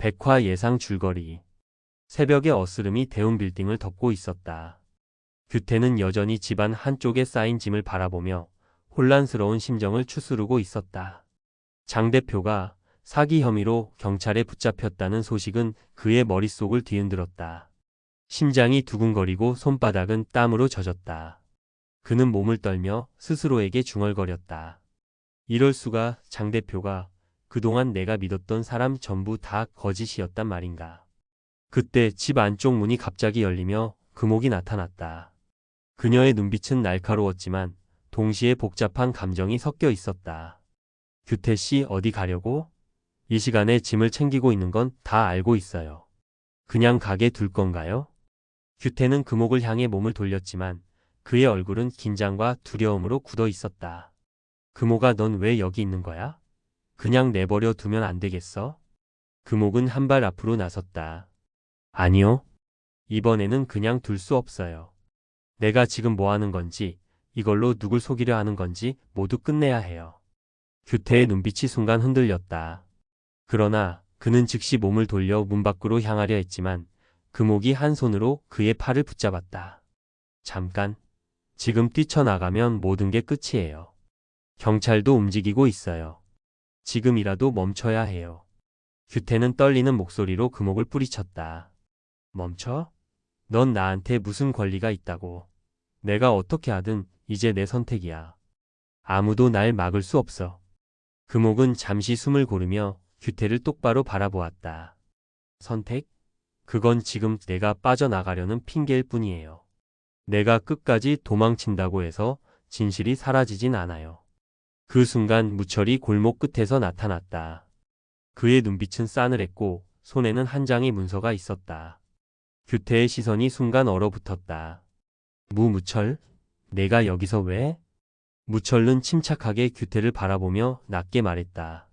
백화 예상 줄거리. 새벽의 어스름이 대운 빌딩을 덮고 있었다. 규태는 여전히 집안 한쪽에 쌓인 짐을 바라보며 혼란스러운 심정을 추스르고 있었다. 장 대표가 사기 혐의로 경찰에 붙잡혔다는 소식은 그의 머릿속을 뒤흔들었다. 심장이 두근거리고 손바닥은 땀으로 젖었다. 그는 몸을 떨며 스스로에게 중얼거렸다. 이럴 수가 장 대표가 그동안 내가 믿었던 사람 전부 다 거짓이었단 말인가. 그때 집 안쪽 문이 갑자기 열리며 금옥이 나타났다. 그녀의 눈빛은 날카로웠지만 동시에 복잡한 감정이 섞여 있었다. 규태 씨 어디 가려고? 이 시간에 짐을 챙기고 있는 건 다 알고 있어요. 그냥 가게 둘 건가요? 규태는 금옥을 향해 몸을 돌렸지만 그의 얼굴은 긴장과 두려움으로 굳어 있었다. 금옥아 넌 왜 여기 있는 거야? 그냥 내버려 두면 안 되겠어? 금옥은 한 발 앞으로 나섰다. 아니요. 이번에는 그냥 둘 수 없어요. 내가 지금 뭐 하는 건지, 이걸로 누굴 속이려 하는 건지 모두 끝내야 해요. 규태의 눈빛이 순간 흔들렸다. 그러나 그는 즉시 몸을 돌려 문 밖으로 향하려 했지만 금옥이 한 손으로 그의 팔을 붙잡았다. 잠깐. 지금 뛰쳐나가면 모든 게 끝이에요. 경찰도 움직이고 있어요. 지금이라도 멈춰야 해요. 규태는 떨리는 목소리로 금옥을 뿌리쳤다. 멈춰? 넌 나한테 무슨 권리가 있다고. 내가 어떻게 하든 이제 내 선택이야. 아무도 날 막을 수 없어. 금옥은 잠시 숨을 고르며 규태를 똑바로 바라보았다. 선택? 그건 지금 내가 빠져나가려는 핑계일 뿐이에요. 내가 끝까지 도망친다고 해서 진실이 사라지진 않아요. 그 순간 무철이 골목 끝에서 나타났다. 그의 눈빛은 싸늘했고 손에는 한 장의 문서가 있었다. 규태의 시선이 순간 얼어붙었다. 무무철? 내가 여기서 왜? 무철은 침착하게 규태를 바라보며 낮게 말했다.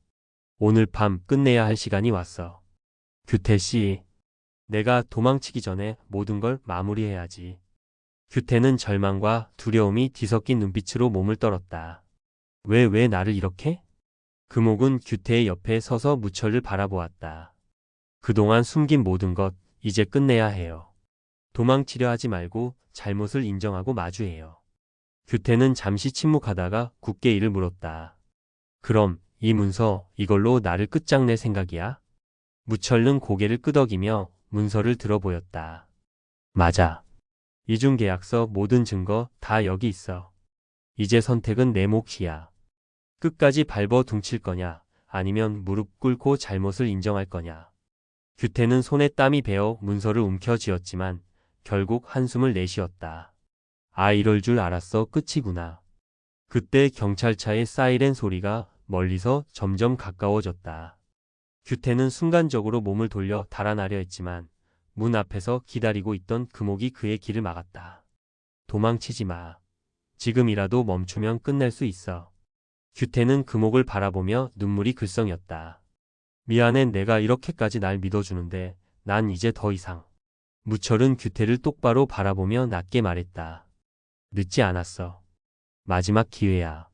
오늘 밤 끝내야 할 시간이 왔어. 규태 씨, 내가 도망치기 전에 모든 걸 마무리해야지. 규태는 절망과 두려움이 뒤섞인 눈빛으로 몸을 떨었다. 왜, 왜 나를 이렇게? 금옥은 규태의 옆에 서서 무철을 바라보았다. 그동안 숨긴 모든 것, 이제 끝내야 해요. 도망치려 하지 말고 잘못을 인정하고 마주해요. 규태는 잠시 침묵하다가 굳게 이를 물었다. 그럼 이 문서 이걸로 나를 끝장낼 생각이야? 무철는 고개를 끄덕이며 문서를 들어보였다. 맞아. 이중계약서 모든 증거 다 여기 있어. 이제 선택은 내 몫이야. 끝까지 밟어 둥칠 거냐, 아니면 무릎 꿇고 잘못을 인정할 거냐. 규태는 손에 땀이 배어 문서를 움켜쥐었지만 결국 한숨을 내쉬었다. 아, 이럴 줄 알았어. 끝이구나. 그때 경찰차의 사이렌 소리가 멀리서 점점 가까워졌다. 규태는 순간적으로 몸을 돌려 달아나려 했지만 문 앞에서 기다리고 있던 금옥이 그의 길을 막았다. 도망치지 마. 지금이라도 멈추면 끝낼 수 있어. 규태는 금옥을 바라보며 눈물이 글썽였다. 미안해 내가 이렇게까지 날 믿어주는데 난 이제 더 이상. 무철은 규태를 똑바로 바라보며 낮게 말했다. 늦지 않았어. 마지막 기회야.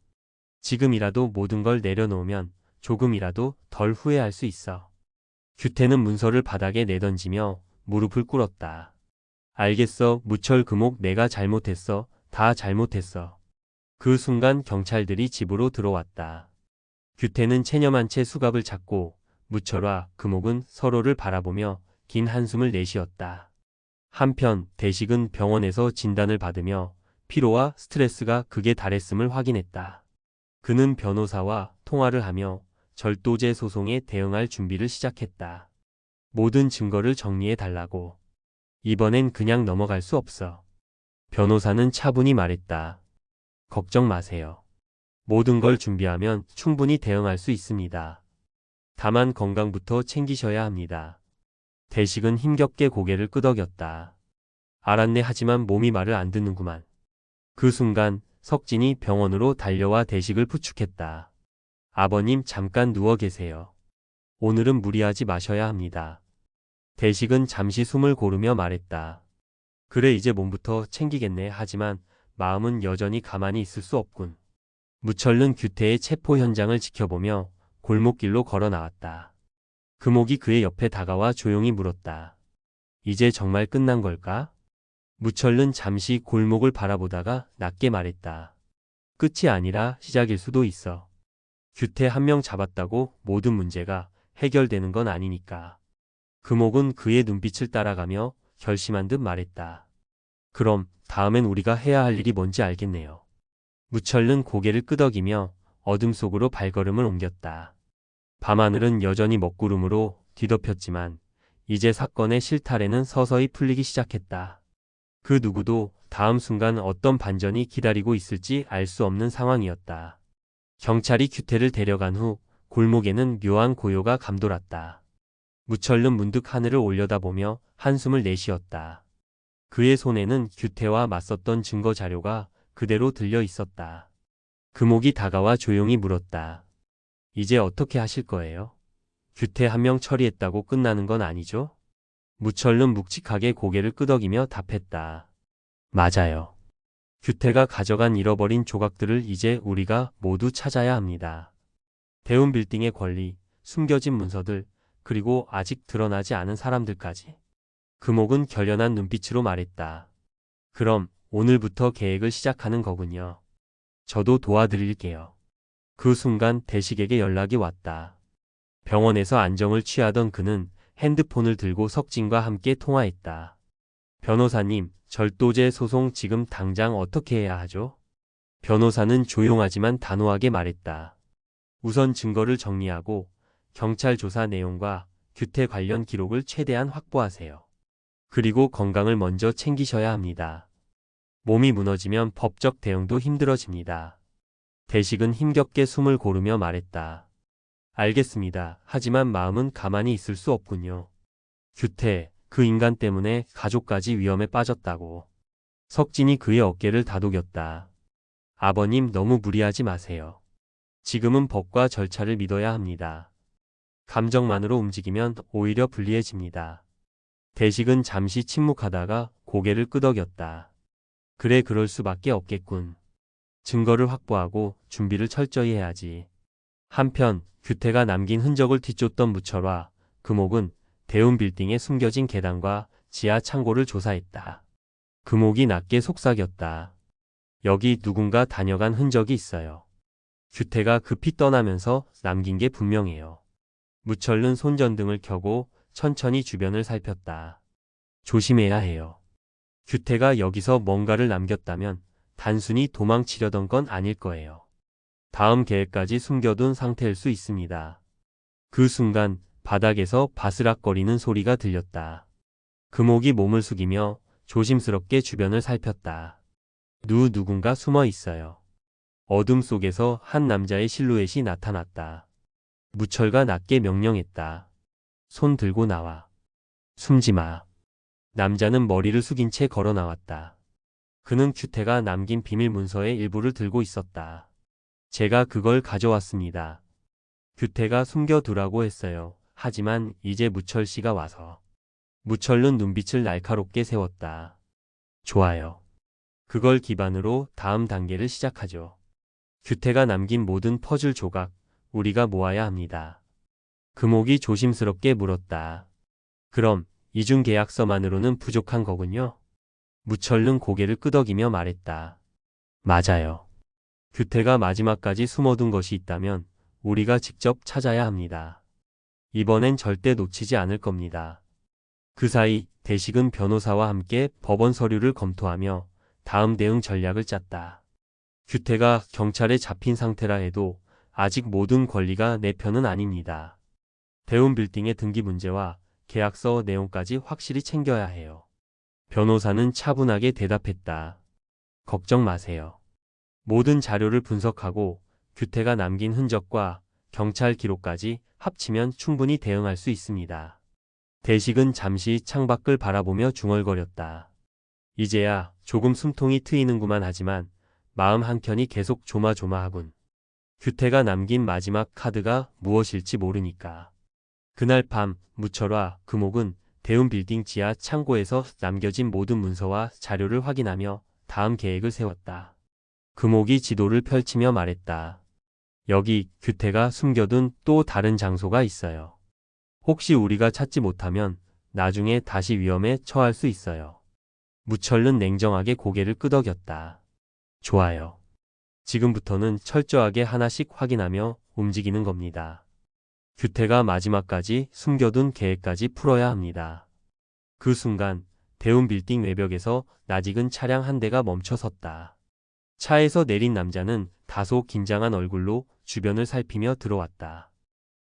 지금이라도 모든 걸 내려놓으면 조금이라도 덜 후회할 수 있어. 규태는 문서를 바닥에 내던지며 무릎을 꿇었다. 알겠어, 무철 금옥 내가 잘못했어. 다 잘못했어. 그 순간 경찰들이 집으로 들어왔다. 규태는 체념한 채 수갑을 잡고 무철과 금옥은 서로를 바라보며 긴 한숨을 내쉬었다. 한편 대식은 병원에서 진단을 받으며 피로와 스트레스가 극에 달했음을 확인했다. 그는 변호사와 통화를 하며 절도죄 소송에 대응할 준비를 시작했다. 모든 증거를 정리해 달라고. 이번엔 그냥 넘어갈 수 없어. 변호사는 차분히 말했다. 걱정 마세요. 모든 걸 준비하면 충분히 대응할 수 있습니다. 다만 건강부터 챙기셔야 합니다. 대식은 힘겹게 고개를 끄덕였다. 알았네 하지만 몸이 말을 안 듣는구만. 그 순간 석진이 병원으로 달려와 대식을 부축했다. 아버님 잠깐 누워 계세요. 오늘은 무리하지 마셔야 합니다. 대식은 잠시 숨을 고르며 말했다. 그래 이제 몸부터 챙기겠네 하지만 마음은 여전히 가만히 있을 수 없군. 무철는 규태의 체포 현장을 지켜보며 골목길로 걸어 나왔다. 금옥이 그의 옆에 다가와 조용히 물었다. 이제 정말 끝난 걸까? 무철은 잠시 골목을 바라보다가 낮게 말했다. 끝이 아니라 시작일 수도 있어. 규태 한 명 잡았다고 모든 문제가 해결되는 건 아니니까. 금옥은 그의 눈빛을 따라가며 결심한 듯 말했다. 그럼 다음엔 우리가 해야 할 일이 뭔지 알겠네요. 무철은 고개를 끄덕이며 어둠 속으로 발걸음을 옮겼다. 밤하늘은 여전히 먹구름으로 뒤덮였지만 이제 사건의 실타래는 서서히 풀리기 시작했다. 그 누구도 다음 순간 어떤 반전이 기다리고 있을지 알 수 없는 상황이었다. 경찰이 규태를 데려간 후 골목에는 묘한 고요가 감돌았다. 무철은 문득 하늘을 올려다보며 한숨을 내쉬었다. 그의 손에는 규태와 맞섰던 증거 자료가 그대로 들려 있었다. 금옥이 다가와 조용히 물었다. 이제 어떻게 하실 거예요? 규태 한 명 처리했다고 끝나는 건 아니죠? 무철은 묵직하게 고개를 끄덕이며 답했다. 맞아요. 규태가 가져간 잃어버린 조각들을 이제 우리가 모두 찾아야 합니다. 대운 빌딩의 권리, 숨겨진 문서들, 그리고 아직 드러나지 않은 사람들까지. 금옥은 결연한 눈빛으로 말했다. 그럼 오늘부터 계획을 시작하는 거군요. 저도 도와드릴게요. 그 순간 대식에게 연락이 왔다. 병원에서 안정을 취하던 그는 핸드폰을 들고 석진과 함께 통화했다. 변호사님, 절도죄 소송 지금 당장 어떻게 해야 하죠? 변호사는 조용하지만 단호하게 말했다. 우선 증거를 정리하고 경찰 조사 내용과 규태 관련 기록을 최대한 확보하세요. 그리고 건강을 먼저 챙기셔야 합니다. 몸이 무너지면 법적 대응도 힘들어집니다. 대식은 힘겹게 숨을 고르며 말했다. 알겠습니다. 하지만 마음은 가만히 있을 수 없군요. 규태, 그 인간 때문에 가족까지 위험에 빠졌다고. 석진이 그의 어깨를 다독였다. 아버님 너무 무리하지 마세요. 지금은 법과 절차를 믿어야 합니다. 감정만으로 움직이면 오히려 불리해집니다. 대식은 잠시 침묵하다가 고개를 끄덕였다. 그래 그럴 수밖에 없겠군. 증거를 확보하고 준비를 철저히 해야지. 한편 규태가 남긴 흔적을 뒤쫓던 무철화, 금옥은 대운 빌딩에 숨겨진 계단과 지하 창고를 조사했다. 금옥이 낮게 속삭였다. 여기 누군가 다녀간 흔적이 있어요. 규태가 급히 떠나면서 남긴 게 분명해요. 무철은 손전등을 켜고 천천히 주변을 살폈다. 조심해야 해요. 규태가 여기서 뭔가를 남겼다면 단순히 도망치려던 건 아닐 거예요. 다음 계획까지 숨겨둔 상태일 수 있습니다. 그 순간 바닥에서 바스락거리는 소리가 들렸다. 금옥이 몸을 숙이며 조심스럽게 주변을 살폈다. 누 누군가 숨어 있어요. 어둠 속에서 한 남자의 실루엣이 나타났다. 무철가 낮게 명령했다. 손 들고 나와. 숨지 마. 남자는 머리를 숙인 채 걸어 나왔다. 그는 큐테가 남긴 비밀 문서의 일부를 들고 있었다. 제가 그걸 가져왔습니다. 규태가 숨겨두라고 했어요. 하지만 이제 무철 씨가 와서. 무철은 눈빛을 날카롭게 세웠다. 좋아요. 그걸 기반으로 다음 단계를 시작하죠. 규태가 남긴 모든 퍼즐 조각, 우리가 모아야 합니다. 금옥이 조심스럽게 물었다. 그럼 이중 계약서만으로는 부족한 거군요. 무철는 고개를 끄덕이며 말했다. 맞아요. 규태가 마지막까지 숨어둔 것이 있다면 우리가 직접 찾아야 합니다. 이번엔 절대 놓치지 않을 겁니다. 그 사이 대식은 변호사와 함께 법원 서류를 검토하며 다음 대응 전략을 짰다. 규태가 경찰에 잡힌 상태라 해도 아직 모든 권리가 내 편은 아닙니다. 대운 빌딩의 등기 문제와 계약서 내용까지 확실히 챙겨야 해요. 변호사는 차분하게 대답했다. 걱정 마세요. 모든 자료를 분석하고 규태가 남긴 흔적과 경찰 기록까지 합치면 충분히 대응할 수 있습니다. 대식은 잠시 창밖을 바라보며 중얼거렸다. 이제야 조금 숨통이 트이는구만 하지만 마음 한켠이 계속 조마조마하군. 규태가 남긴 마지막 카드가 무엇일지 모르니까. 그날 밤 무철화 금옥은 대운 빌딩 지하 창고에서 남겨진 모든 문서와 자료를 확인하며 다음 계획을 세웠다. 금옥이 지도를 펼치며 말했다. 여기 규태가 숨겨둔 또 다른 장소가 있어요. 혹시 우리가 찾지 못하면 나중에 다시 위험에 처할 수 있어요. 무철은 냉정하게 고개를 끄덕였다. 좋아요. 지금부터는 철저하게 하나씩 확인하며 움직이는 겁니다. 규태가 마지막까지 숨겨둔 계획까지 풀어야 합니다. 그 순간 대운 빌딩 외벽에서 낯익은 차량 한 대가 멈춰 섰다. 차에서 내린 남자는 다소 긴장한 얼굴로 주변을 살피며 들어왔다.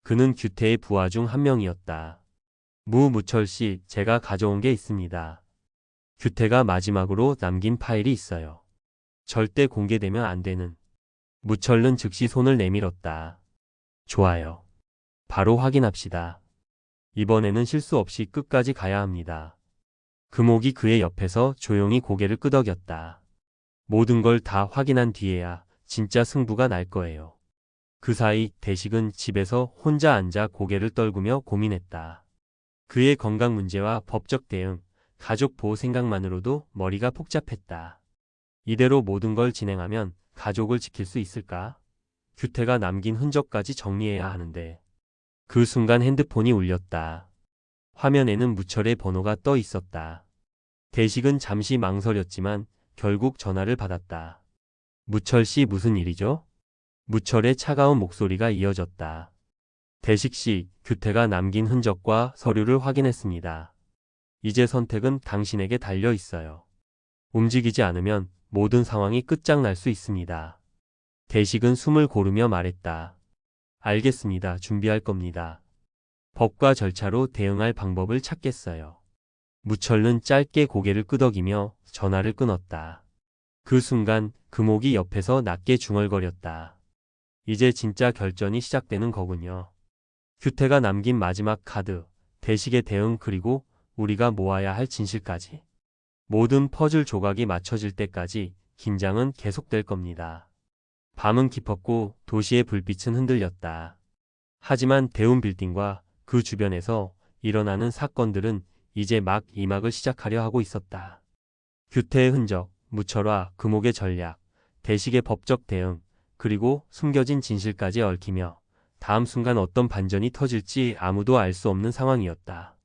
그는 규태의 부하 중 한 명이었다. 무 무철 씨, 제가 가져온 게 있습니다. 규태가 마지막으로 남긴 파일이 있어요. 절대 공개되면 안 되는. 무철은 즉시 손을 내밀었다. 좋아요. 바로 확인합시다. 이번에는 실수 없이 끝까지 가야 합니다. 금옥이 그의 옆에서 조용히 고개를 끄덕였다. 모든 걸 다 확인한 뒤에야 진짜 승부가 날 거예요. 그 사이 대식은 집에서 혼자 앉아 고개를 떨구며 고민했다. 그의 건강 문제와 법적 대응, 가족 보호 생각만으로도 머리가 복잡했다. 이대로 모든 걸 진행하면 가족을 지킬 수 있을까? 규태가 남긴 흔적까지 정리해야 하는데. 그 순간 핸드폰이 울렸다. 화면에는 무철의 번호가 떠 있었다. 대식은 잠시 망설였지만 결국 전화를 받았다. 무철 씨 무슨 일이죠? 무철의 차가운 목소리가 이어졌다. 대식 씨, 규태가 남긴 흔적과 서류를 확인했습니다. 이제 선택은 당신에게 달려 있어요. 움직이지 않으면 모든 상황이 끝장날 수 있습니다. 대식은 숨을 고르며 말했다. 알겠습니다. 준비할 겁니다. 법과 절차로 대응할 방법을 찾겠어요. 무철은 짧게 고개를 끄덕이며 전화를 끊었다. 그 순간 금옥이 옆에서 낮게 중얼거렸다. 이제 진짜 결전이 시작되는 거군요. 규태가 남긴 마지막 카드, 대식의 대응 그리고 우리가 모아야 할 진실까지. 모든 퍼즐 조각이 맞춰질 때까지 긴장은 계속될 겁니다. 밤은 깊었고 도시의 불빛은 흔들렸다. 하지만 대운 빌딩과 그 주변에서 일어나는 사건들은 이제 막 이막을 시작하려 하고 있었다. 규태의 흔적, 무철화, 금옥의 전략, 대식의 법적 대응, 그리고 숨겨진 진실까지 얽히며 다음 순간 어떤 반전이 터질지 아무도 알 수 없는 상황이었다.